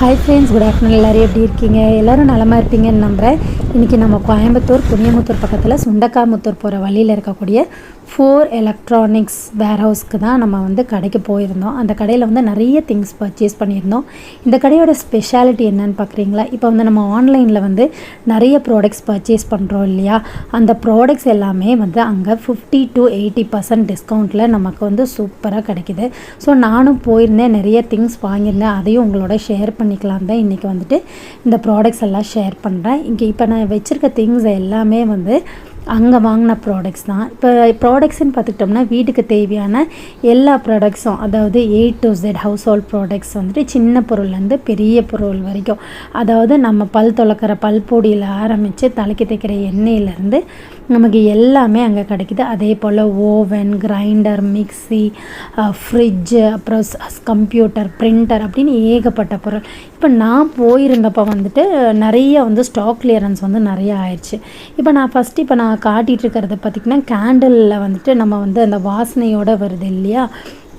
Hi friends good afternoon எல்லோரும் எப்படி இருக்கீங்க? எல்லோரும் நலமாக இருப்பீங்கன்னு நம்புகிறேன் இன்றைக்கி நம்ம கோயம்புத்தூர் புனியமுத்தூர் பக்கத்தில் சுண்டக்காமுத்தூர் போகிற வழியில் இருக்கக்கூடிய ஃபோர் எலக்ட்ரானிக்ஸ் வேர் ஹவுஸ்க்கு தான் நம்ம வந்து கடைக்கு போயிருந்தோம். அந்த கடையில் வந்து நிறைய திங்ஸ் பர்ச்சேஸ் பண்ணியிருந்தோம். இந்த கடையோட ஸ்பெஷாலிட்டி என்னன்னு பார்க்குறீங்களா இப்போ வந்து நம்ம ஆன்லைனில் வந்து நிறைய ப்ராடக்ட்ஸ் பர்ச்சேஸ் பண்ணுறோம் இல்லையா? அந்த ப்ராடக்ட்ஸ் எல்லாமே வந்து அங்கே ஃபிஃப்டி டு எயிட்டி பர்சன்ட் டிஸ்கவுண்ட்டில் நமக்கு வந்து சூப்பராக கிடைக்குது. ஸோ நானும் போயிருந்தேன் நிறைய திங்ஸ் வாங்கியிருந்தேன். அதையும் உங்களோட ஷேர் பண்ணிக்கலாம் தான் இன்றைக்கி வந்துட்டு இந்த ப்ராடக்ட்ஸ் எல்லாம் ஷேர் பண்ணுறேன் இங்கே இப்போ நான் வச்சுருக்க திங்ஸ் எல்லாமே வந்து அங்கே வாங்கின ப்ராடக்ட்ஸ் தான். இப்போ ப்ராடக்ட்ஸ்னு பார்த்துக்கிட்டோம்னா வீட்டுக்கு தேவையான எல்லா ப்ராடக்ட்ஸும் அதாவது A to Z household products வந்துட்டு சின்ன பொருள்லேருந்து பெரிய பொருள் வரைக்கும். அதாவது நம்ம பல் துளக்கிற பல் பொடியில் ஆரம்பித்து தலைக்கு தைக்கிற எண்ணெயிலேருந்து நமக்கு எல்லாமே அங்கே கிடைக்குது. அதே போல் ஓவன் கிரைண்டர் மிக்ஸி ஃப்ரிட்ஜு அப்புறம் கம்ப்யூட்டர் பிரிண்டர் அப்படின்னு ஏகப்பட்ட பொருள். இப்போ நான் போயிருந்தப்போ வந்துட்டு நிறைய வந்து ஸ்டாக் கிளியரன்ஸ் வந்து நிறைய ஆயிடுச்சு இப்போ நான் ஃபஸ்ட்டு இப்போ நான் காட்டிகிட்டு இருக்கிறத பார்த்திங்கன்னா கேண்டிலில் வந்துட்டு நம்ம வந்து அந்த வாசனையோடு வருது இல்லையா?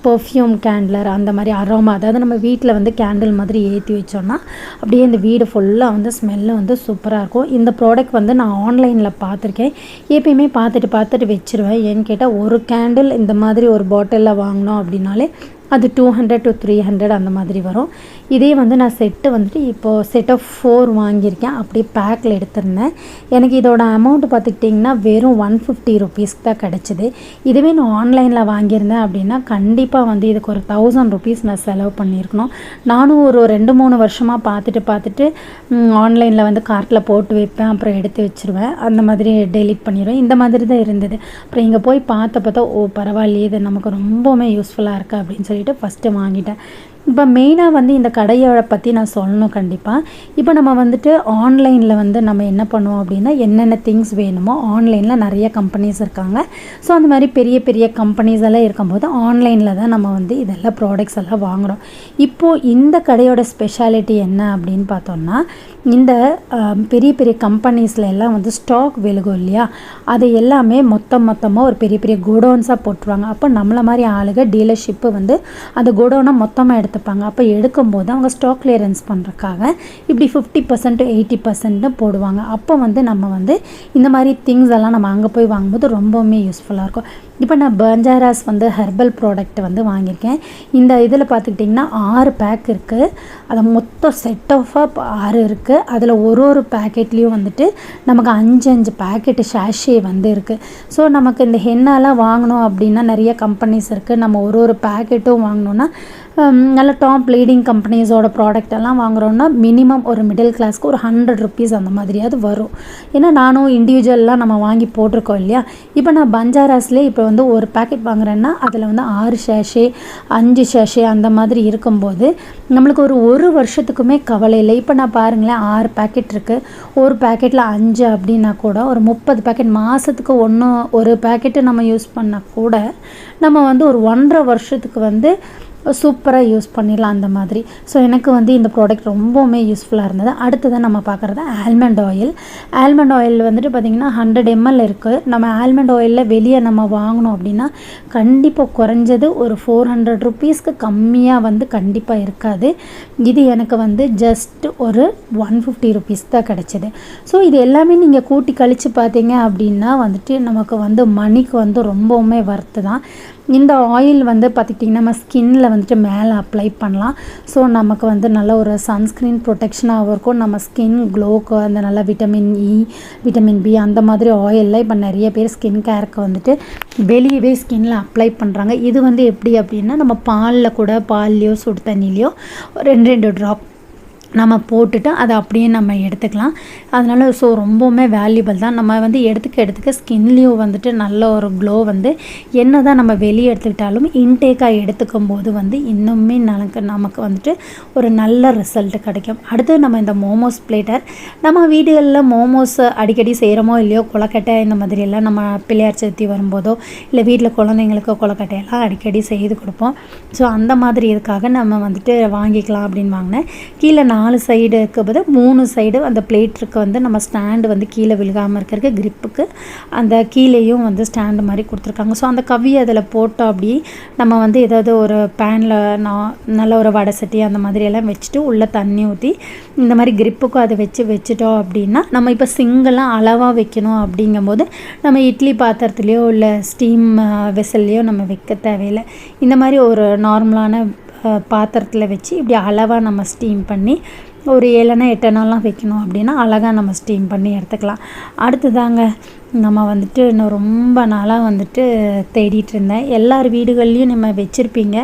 பர்ஃப்யூம் கேண்டிலர் அந்த மாதிரி அரோமா அதாவது நம்ம வீட்டில் வந்து கேண்டில் மாதிரி ஏற்றி வச்சோன்னா அப்படியே இந்த வீடு ஃபுல்லாக வந்து ஸ்மெல்லு வந்து சூப்பராக இருக்கும். இந்த ப்ராடக்ட் வந்து நான் ஆன்லைனில் பார்த்துருக்கேன். எப்பயுமே பார்த்துட்டு பார்த்துட்டு வச்சுருவேன். ஏன்னு கேட்டால் ஒரு கேண்டில் இந்த மாதிரி ஒரு பாட்டிலில் வாங்கினோம் அப்படின்னாலே அது two hundred to three hundred அந்த மாதிரி வரும். இதே வந்து நான் செட்டு வந்துட்டு இப்போது செட் ஆஃப் ஃபோர் வாங்கியிருக்கேன். அப்படியே பேக்கில் எடுத்திருந்தேன். எனக்கு இதோட அமௌண்ட் பார்த்துக்கிட்டிங்கன்னா வெறும் ஒன் ஃபிஃப்டி ருபீஸ்க்கு தான் கிடச்சிது. இதுவே நான் ஆன்லைனில் வாங்கியிருந்தேன் அப்படின்னா கண்டிப்பாக வந்து இதுக்கு ஒரு தௌசண்ட் ருபீஸ் நான் செலவு பண்ணியிருக்கணும். நானும் ஒரு ரெண்டு மூணு வருஷமாக பார்த்துட்டு பார்த்துட்டு ஆன்லைனில் வந்து கார்ட்டில் போட்டு வைப்பேன். அப்புறம் எடுத்து வச்சுருவேன். அந்த மாதிரி டெலிட் பண்ணிடுவேன். இந்த மாதிரி தான் இருந்தது. அப்புறம் இங்கே போய் பார்த்த பார்த்தா ஓ பரவாயில்லையே இது நமக்கு ரொம்பவுமே யூஸ்ஃபுல்லாக இருக்குது அப்படின்னு சொல்லி சொல்லிட்டு ஃபஸ்ட்டு வாங்கிட்டேன். இப்போ மெயினாக வந்து இந்த கடையோட பற்றி நான் சொல்லணும் கண்டிப்பாக இப்போ நம்ம வந்துட்டு ஆன்லைனில் வந்து நம்ம என்ன பண்ணுவோம் அப்படின்னா என்னென்ன திங்ஸ் வேணுமோ ஆன்லைனில் நிறைய கம்பெனிஸ் இருக்காங்க. ஸோ அந்த மாதிரி பெரிய பெரிய கம்பெனிஸ் எல்லாம் இருக்கும்போது ஆன்லைனில் தான் நம்ம வந்து இதெல்லாம் ப்ராடக்ட்ஸ் எல்லாம் வாங்குகிறோம் இப்போது இந்த கடையோட ஸ்பெஷாலிட்டி என்ன அப்படின்னு பார்த்தோம்னா இந்த பெரிய பெரிய கம்பெனிஸில் எல்லாம் வந்து ஸ்டாக் விழுகும் இல்லையா? அது எல்லாமே மொத்தம் மொத்தமாக ஒரு பெரிய பெரிய குடோன்ஸாக போட்டுருவாங்க. அப்போ நம்மளை மாதிரி ஆளுக டீலர்ஷிப்பு வந்து அந்த குடோனை மொத்தமாக எடுத்து எடுத்துப்பாங்க அப்போ எடுக்கும்போது அவங்க ஸ்டாக் கிளியரன்ஸ் பண்ணுறக்காக இப்படி ஃபிஃப்டி பர்சன்ட் எயிட்டி பர்சன்ட்னு போடுவாங்க. அப்போ வந்து நம்ம வந்து இந்த மாதிரி திங்ஸ் எல்லாம் நம்ம அங்கே போய் வாங்கும்போது ரொம்பவுமே யூஸ்ஃபுல்லாக இருக்கும். இப்போ நான் பஞ்சாராஸ் வந்து ஹெர்பல் ப்ராடக்ட் வந்து வாங்கியிருக்கேன். இந்த இதில் பார்த்துக்கிட்டிங்கன்னா ஆறு பேக் இருக்குது அதை மொத்தம் செட் ஆஃபாக ஆறு இருக்குது அதில் ஒரு ஒரு பேக்கெட்லேயும் வந்துட்டு நமக்கு அஞ்சு அஞ்சு பேக்கெட்டு ஷாஷே வந்து இருக்குது ஸோ நமக்கு இந்த ஹென்னாலாம் வாங்கணும் அப்படின்னா நிறைய கம்பெனிஸ் இருக்குது நம்ம ஒரு ஒரு பேக்கெட்டும் வாங்கினோன்னா நல்ல டாப் லீடிங் கம்பெனிஸோட ப்ராடக்ட் எல்லாம் வாங்குகிறோன்னா மினிமம் ஒரு மிடில் கிளாஸ்க்கு ஒரு ஹண்ட்ரட் ருபீஸ் அந்த மாதிரியாவது வரும். ஏன்னா நானும் இண்டிவிஜுவல்லாம் நம்ம வாங்கி போட்டிருக்கோம் இல்லையா? இப்போ நான் பஞ்சாராஸ்லேயே இப்போ வந்து ஒரு பேக்கெட் வாங்குறேன்னா அதில் வந்து ஆறு ஷேஷே அஞ்சு ஷேஷே அந்த மாதிரி இருக்கும்போது நம்மளுக்கு ஒரு ஒரு வருஷத்துக்குமே கவலை இல்லை. இப்போ நான் பாருங்களேன் ஆறு பேக்கெட் இருக்குது ஒரு பேக்கெட்டில் அஞ்சு அப்படின்னா கூட ஒரு முப்பது பேக்கெட் மாதத்துக்கு ஒன்று ஒரு பேக்கெட்டு நம்ம யூஸ் பண்ணால் கூட நம்ம வந்து ஒரு ஒன்றரை வருஷத்துக்கு வந்து சூப்பராக யூஸ் பண்ணிடலாம் அந்த மாதிரி. ஸோ எனக்கு வந்து இந்த ப்ராடக்ட் ரொம்பவுமே யூஸ்ஃபுல்லாக இருந்தது. அடுத்ததான் நம்ம பார்க்குறது ஆல்மண்ட் ஆயில் ஆல்மண்ட் ஆயில் வந்துட்டு பார்த்திங்கன்னா ஹண்ட்ரட் எம்எல் இருக்குது நம்ம ஆல்மண்ட் ஆயிலில் வெளியே நம்ம வாங்கினோம் அப்படின்னா கண்டிப்பாக குறைஞ்சது ஒரு ஃபோர் ஹண்ட்ரட் ருபீஸ்க்கு கம்மியாக வந்து கண்டிப்பாக இருக்காது. இது எனக்கு வந்து ஜஸ்ட் ஒரு ஒன் ஃபிஃப்டி ருபீஸ் தான் கிடச்சிது. ஸோ இது எல்லாமே நீங்கள் கூட்டி கழித்து பார்த்தீங்க அப்படின்னா வந்துட்டு நமக்கு வந்து மணிக்கு வந்து ரொம்பவுமே ஒர்த்து தான். இந்த ஆயில் வந்து பார்த்துக்கிட்டிங்கன்னா நம்ம ஸ்கின்னில் வந்துட்டு மேலே அப்ளை பண்ணலாம். ஸோ நமக்கு வந்து நல்ல ஒரு சன்ஸ்க்ரீன் ப்ரொடெக்ஷனாகவும் இருக்கும். நம்ம ஸ்கின் க்ளோக்கு அந்த நல்ல விட்டமின் இ விட்டமின் பி அந்த மாதிரி ஆயிலில் இப்போ நிறைய பேர் ஸ்கின் கேருக்கு வந்துட்டு வெளியவே ஸ்கின்னில் அப்ளை பண்ணுறாங்க இது வந்து எப்படி அப்படின்னா நம்ம பாலில் கூட பால்லையோ சுடு தண்ணிலையோ ரெண்டு ரெண்டு ட்ராப் நம்ம போட்டுட்டு அதை அப்படியே நம்ம எடுத்துக்கலாம். அதனால் ஸோ ரொம்பவுமே வேல்யூபிள் தான். நம்ம வந்து எடுத்துக்க எடுத்துக்க ஸ்கின்லேயும் வந்துட்டு நல்ல ஒரு க்ளோ வந்து என்ன தான் நம்ம வெளியே எடுத்துக்கிட்டாலும் இன்டேக்காக எடுத்துக்கும் போது வந்து இன்னுமே நமக்கு நமக்கு வந்துட்டு ஒரு நல்ல ரிசல்ட் கிடைக்கும். அடுத்து நம்ம இந்த மோமோஸ் பிளேட்டர் நம்ம வீடுகளில் மோமோஸ் அடிக்கடி செய்கிறோமோ இல்லையோ கொலக்கட்டை இந்த மாதிரியெல்லாம் நம்ம பிள்ளையார் சதுர்த்தி வரும்போதோ இல்லை வீட்டில் குழந்தைங்களுக்கு கொலக்கட்டையெல்லாம் அடிக்கடி செய்து கொடுப்போம். ஸோ அந்த மாதிரி இதுக்காக நம்ம வந்துட்டு வாங்கிக்கலாம் அப்படின்னு வாங்கினேன். கீழே நான் நாலு சைடு இருக்கும்போது மூணு சைடு அந்த பிளேட்ருக்கு வந்து நம்ம ஸ்டாண்டு வந்து கீழே விழுகாமல் இருக்கிறதுக்கு கிரிப்புக்கு அந்த கீழேயும் வந்து ஸ்டாண்டு மாதிரி கொடுத்துருக்காங்க. ஸோ அந்த கவியை அதில் போட்டோம் அப்படி நம்ம வந்து ஏதாவது ஒரு பேனில் நான் நல்ல ஒரு வடை சட்டி அந்த மாதிரி எல்லாம் வச்சுட்டு உள்ளே தண்ணி ஊற்றி இந்த மாதிரி கிரிப்புக்கும் அதை வச்சு வச்சுட்டோம் அப்படின்னா நம்ம இப்போ சிங்கெல்லாம் அளவாக வைக்கணும் அப்படிங்கும்போது நம்ம இட்லி பாத்திரத்துலேயோ இல்லை ஸ்டீம் வெசல்லையோ நம்ம வைக்க தேவையில்லை. இந்த மாதிரி ஒரு நார்மலான பாத்திரத்தில் வச்சு இப்படி அளவாக நம்ம ஸ்டீம் பண்ணி ஒரு ஏழனா எட்டனாலாம் வைக்கணும் அப்படின்னா அழகாக நம்ம ஸ்டீம் பண்ணி எடுத்துக்கலாம். அடுத்ததாங்க நம்ம வந்துட்டு இன்னும் ரொம்ப நாளாக வந்துட்டு தேடிட்டு இருந்தேன். எல்லார் வீடுகள்லேயும் நம்ம வச்சுருப்பீங்க.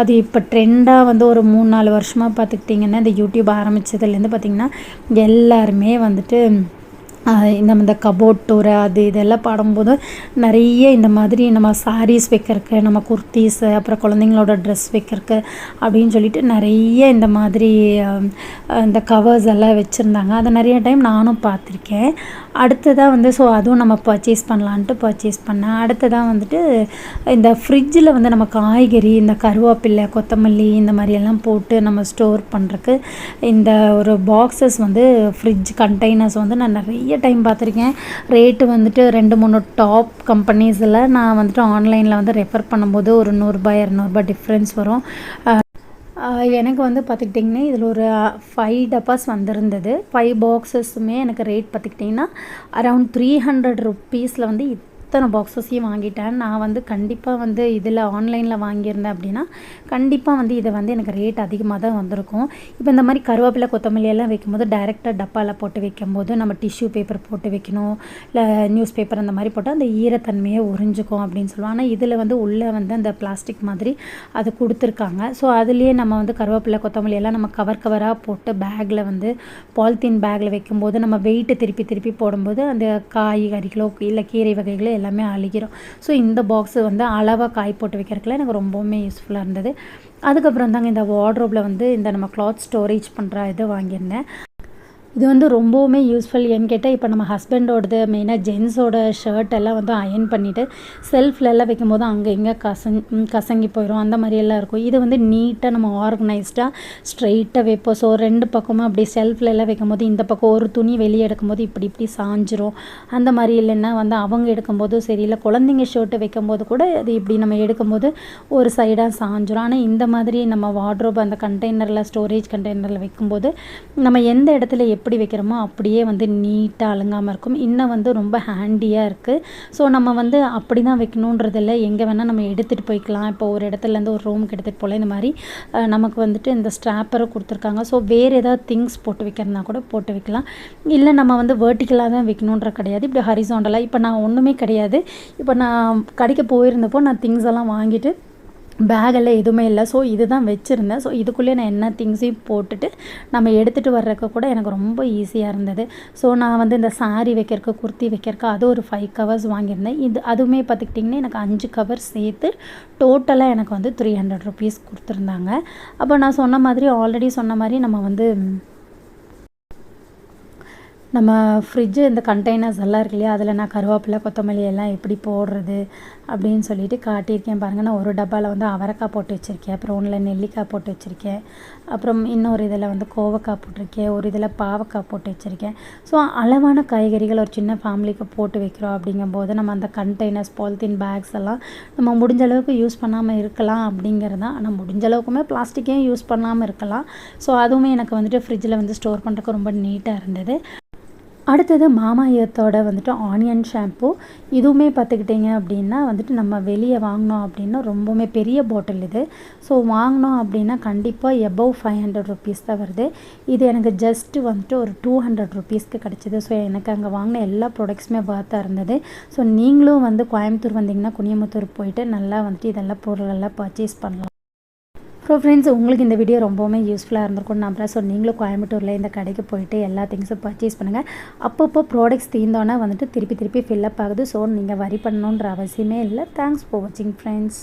அது இப்போ ட்ரெண்டாக வந்து ஒரு மூணு நாலு வருஷமாக பார்த்துக்கிட்டிங்கன்னா இந்த யூடியூப் ஆரம்பித்ததுலேருந்து பார்த்திங்கன்னா எல்லாருமே வந்துட்டு இந்த இந்த கபோர்ட் டூர் அது இதெல்லாம் பாடும்போது நிறைய இந்த மாதிரி நம்ம சாரீஸ் வைக்கிறக்கு நம்ம குர்த்திஸ் அப்புறம் குழந்தைங்களோட ட்ரெஸ் வைக்கிறக்கு அப்படின்னு சொல்லிட்டு நிறைய இந்த மாதிரி இந்த கவர்ஸ் எல்லாம் வச்சுருந்தாங்க. அதை நிறைய டைம் நானும் பார்த்துருக்கேன். அடுத்ததாக வந்து ஸோ அதுவும் நம்ம பர்ச்சேஸ் பண்ணலான்ட்டு பர்ச்சேஸ் பண்ணேன். அடுத்ததாக வந்துட்டு இந்த ஃப்ரிட்ஜில் வந்து நம்ம காய்கறி இந்த கருவேப்பில்லை கொத்தமல்லி இந்த மாதிரியெல்லாம் போட்டு நம்ம ஸ்டோர் பண்ணுறக்கு இந்த ஒரு பாக்ஸஸ் வந்து ஃப்ரிட்ஜ் கண்டெய்னர்ஸ் வந்து நான் நிறைய டைம் பார்த்துருக்கேன். ரேட்டு வந்துட்டு ரெண்டு மூணு டாப் கம்பெனிஸில் நான் வந்துட்டு ஆன்லைனில் வந்து ரெஃபர் பண்ணும்போது ஒரு நூறுரூபா இரநூறுபா டிஃப்ரென்ஸ் வரும். எனக்கு வந்து பார்த்துக்கிட்டிங்கன்னா இதில் ஒரு ஃபைவ் டப்பாஸ் வந்திருந்தது. ஃபைவ் பாக்ஸஸுமே எனக்கு ரேட் பார்த்துக்கிட்டிங்கன்னா அரவுண்ட் த்ரீ ஹண்ட்ரட் ருப்பீஸில் வந்து அத்தனை பாக்ஸஸையும் வாங்கிட்டேன். நான் வந்து கண்டிப்பாக வந்து இதில் ஆன்லைனில் வாங்கியிருந்தேன் அப்படின்னா கண்டிப்பாக வந்து இதை வந்து எனக்கு ரேட் அதிகமாக தான் வந்திருக்கும். இப்போ இந்த மாதிரி கருவேப்பிலை கொத்தமல்லி எல்லாம் வைக்கும்போது டைரெக்டாக டப்பாவில் போட்டு வைக்கும்போது நம்ம டிஷ்யூ பேப்பர் போட்டு வைக்கணும். இல்லை நியூஸ் பேப்பர் அந்த மாதிரி போட்டால் அந்த ஈரத்தன்மையை உறிஞ்சிக்கும் அப்படின்னு சொல்லுவோம் ஆனால் இதில் வந்து உள்ளே வந்து அந்த பிளாஸ்டிக் மாதிரி அது கொடுத்துருக்காங்க. ஸோ அதுலேயே நம்ம வந்து கருவேப்பிலை கொத்தமல்லி எல்லாம் நம்ம கவர் கவராக போட்டு பேக்கில் வந்து பாலித்தீன் பேக்கில் வைக்கும்போது நம்ம வெயிட்டை திருப்பி திருப்பி போடும்போது அந்த காய்கறிகளோ இல்லை கீரை வகைகளோ எல்லாமே அழுகிரும் ஸோ இந்த பாக்ஸு வந்து அளவாக காய் போட்டு வைக்கிறதுக்குலாம் எனக்கு ரொம்பவுமே யூஸ்ஃபுல்லாக இருந்தது. அதுக்கப்புறம் தாங்க இந்த வார்ட்ரோப்பில் வந்து இந்த நம்ம கிளாத் ஸ்டோரேஜ் பண்ணுற இது வாங்கியிருந்தேன். இது வந்து ரொம்பவுமே யூஸ்ஃபுல் ஏன்னு கேட்டால் இப்போ நம்ம ஹஸ்பண்டோடது மெயினாக ஜென்ஸோட ஷர்ட் எல்லாம் வந்து அயன் பண்ணிவிட்டு செல்ஃப்லெல்லாம் வைக்கும்போது அங்கே இங்கே கசங் கசங்கி போயிடும் அந்த மாதிரியெல்லாம் இருக்கும். இது வந்து நீட்டாக நம்ம ஆர்கனைஸ்டாக ஸ்ட்ரைட்டாக வைப்போம். ஸோ ரெண்டு பக்கமும் அப்படி செல்ஃப்லெல்லாம் வைக்கும்போது இந்த பக்கம் ஒரு துணி வெளியே எடுக்கும்போது இப்படி இப்படி சாஞ்சிரும். அந்த மாதிரி இல்லைன்னா வந்து அவங்க எடுக்கும்போது சரி இல்லை குழந்தைங்க ஷர்ட்டு வைக்கும்போது கூட அது இப்படி நம்ம எடுக்கும்போது ஒரு சைடாக சாஞ்சிரும். ஆனால் இந்த மாதிரி நம்ம வார்ட்ரோப் அந்த கண்டெய்னரில் ஸ்டோரேஜ் கண்டெய்னரில் வைக்கும்போது நம்ம எந்த இடத்துல எப்படி வைக்கிறோமோ அப்படியே வந்து நீட்டாக அழுங்காமல் இருக்கும். இன்னும் வந்து ரொம்ப ஹேண்டியாக இருக்குது ஸோ நம்ம வந்து அப்படி தான் வைக்கணுன்றதில்ல எங்கே வேணால் நம்ம எடுத்துகிட்டு போய்க்கலாம். இப்போ ஒரு இடத்துலேருந்து ஒரு ரூமுக்கு எடுத்துகிட்டு போகலாம் இந்த மாதிரி நமக்கு வந்துட்டு இந்த ஸ்ட்ராப்பரை கொடுத்துருக்காங்க. ஸோ வேறு ஏதாவது திங்ஸ் போட்டு வைக்கிறதுனா கூட போட்டு வைக்கலாம். இல்லை நம்ம வந்து வேர்ட்டிக்கலாக தான் வைக்கணுன்ற கிடையாது. இப்படி ஹரிசோண்டலாக இப்போ நான் ஒன்றுமே கிடையாது. இப்போ நான் கடைக்கு போயிருந்தப்போ நான் திங்ஸ் எல்லாம் வாங்கிட்டு பேகெல்லாம் எதுவுமே இல்லை. ஸோ இது தான் வச்சுருந்தேன். ஸோ இதுக்குள்ளேயே நான் என்ன திங்ஸையும் போட்டுட்டு நம்ம எடுத்துகிட்டு வர்றதுக்கு கூட எனக்கு ரொம்ப ஈஸியாக இருந்தது. ஸோ நான் வந்து இந்த சாரீ வைக்கிறக்கு குர்த்தி வைக்கிறக்கு அது ஒரு ஃபைவ் கவர்ஸ் வாங்கியிருந்தேன். இது அதுவுமே பார்த்துக்கிட்டிங்கன்னா எனக்கு அஞ்சு கவர் சேர்த்து டோட்டலாக எனக்கு வந்து த்ரீ ஹண்ட்ரட் ருபீஸ் கொடுத்துருந்தாங்க. அப்போ நான் சொன்ன மாதிரி ஆல்ரெடி சொன்ன மாதிரி நம்ம வந்து நம்ம ஃப்ரிட்ஜு இந்த கண்டெய்னர்ஸ் எல்லாம் இருக்கு இல்லையா? அதில் நான் கருவேப்பிலை கொத்தமல்லி எல்லாம் எப்படி போடுறது அப்படின்னு சொல்லிட்டு காட்டியிருக்கேன் பாருங்கள் நான் ஒரு டப்பாவில் வந்து அவரைக்காய் போட்டு வச்சுருக்கேன். அப்புறம் ஒன்றில் நெல்லிக்காய் போட்டு வச்சுருக்கேன். அப்புறம் இன்னொரு இதில் வந்து கோவக்காய் போட்டிருக்கேன். ஒரு இதில் பாவக்காய் போட்டு வச்சுருக்கேன். ஸோ அளவான காய்கறிகள் ஒரு சின்ன ஃபேமிலிக்கு போட்டு வைக்கிறோம் அப்படிங்கும்போது நம்ம அந்த கண்டெய்னர்ஸ் பாலித்தீன் பேக்ஸ் எல்லாம் நம்ம முடிஞ்ச அளவுக்கு யூஸ் பண்ணாமல் இருக்கலாம் அப்படிங்கிறது. தான் ஆனால் முடிஞ்ச அளவுக்குமே பிளாஸ்டிக்கையும் யூஸ் பண்ணாமல் இருக்கலாம். ஸோ அதுவுமே எனக்கு வந்துட்டு ஃப்ரிட்ஜில் வந்து ஸ்டோர் பண்ணுறதுக்கு ரொம்ப நீட்டாக இருந்தது. அடுத்தது மாமா வந்துட்டு ஆனியன் ஷாம்பு இதுவுமே பார்த்துக்கிட்டிங்க அப்படின்னா வந்துட்டு நம்ம வெளியே வாங்கினோம் அப்படின்னா ரொம்பவுமே பெரிய பாட்டில் இது. ஸோ வாங்கினோம் அப்படின்னா கண்டிப்பாக எபவ் ஃபைவ் ஹண்ட்ரட் ருபீஸ் தான் வருது. இது எனக்கு ஜஸ்ட்டு வந்துட்டு ஒரு டூ ஹண்ட்ரட் ருபீஸ்க்கு கிடச்சிது. ஸோ எனக்கு அங்கே வாங்கின எல்லா ப்ராடக்ட்ஸுமே பார்த்தாக இருந்தது. ஸோ நீங்களும் வந்து கோயம்புத்தூர் வந்தீங்கன்னா குனியமுத்தூர் போயிட்டு நல்லா வந்துட்டு இதெல்லாம் பொருளெல்லாம் பர்ச்சேஸ் பண்ணலாம். ஸோ ஃப்ரெண்ட்ஸ் உங்களுக்கு இந்த வீடியோ ரொம்பவுமே யூஸ்ஃபுல்லாக இருந்திருக்கும் நம்புறேன். ஸோ நீங்களும் கோயம்புத்தூரில் இந்த கடைக்கு போயிட்டு எல்லா திங்ஸும் பர்ச்சேஸ் பண்ணுங்கள் அப்பப்போ ப்ராடக்ட்ஸ் தீர்ந்தோன்னா வந்துட்டு திருப்பி திருப்பி ஃபில்லப் ஆகுது. ஸோ நீங்கள் வரி பண்ணணுன்ற அவசியமே இல்லை. தேங்க்ஸ் ஃபார் வாட்சிங் ஃப்ரெண்ட்ஸ்